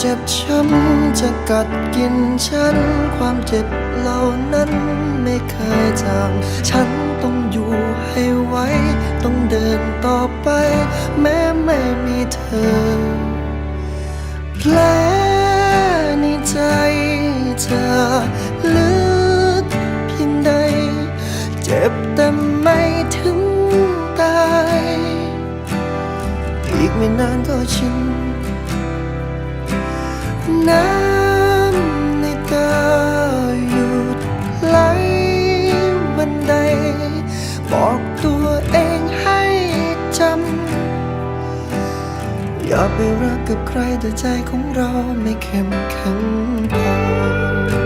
เจ็บช้ำจะกัดกินฉัน ความเจ็บเหล่านั้นไม่เคยจาง ฉันต้องอยู่ให้ไหวต้องเดินต่อไป แม้ไม่มีเธอ แผลในใจเธอลึกำอย่าไปรักกับใครแต่ใจของเราไม่เข้มแข็งพอ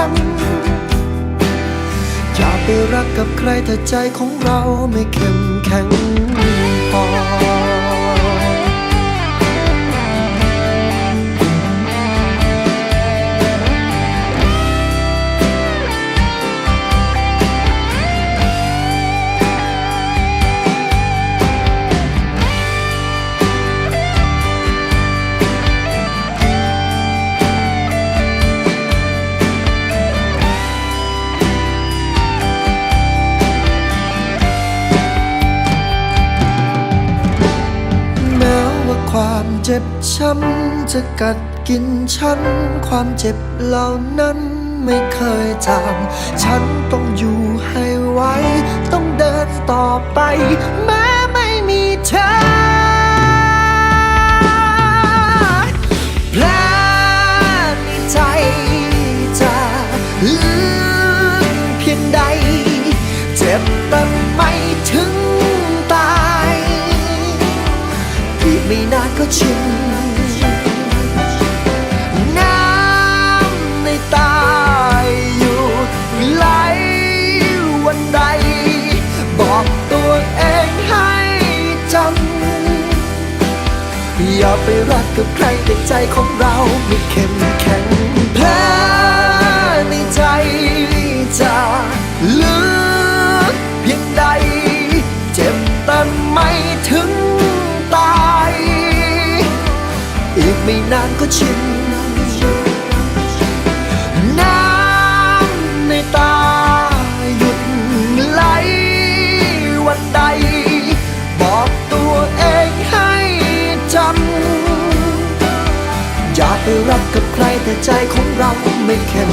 ัน อย่าไปรักกับใครถ้าใจของเราไม่เข้มแข็ง ความเจ็บช้ำจะกัดกินฉัน ความเจ็บเหล่านั้นไม่เคยจางฉันต้องอยู่ให้ไว ต้องเดินต่อไป แม้ไม่มีเธอแผลในใจจะ ไม่นานก็ชินน้ำในตาหยุดไหลวันใด บอกตัวเองให้จำอย่าไปรักกับใครแต่ใจของเราไม่เข้ม ไม่นานก็ชิน น้ำในตาหยุดไหลวันใด บอกตัวเองให้จำ อย่าไปรักกับใครแต่ใจของเราไม่เข็ม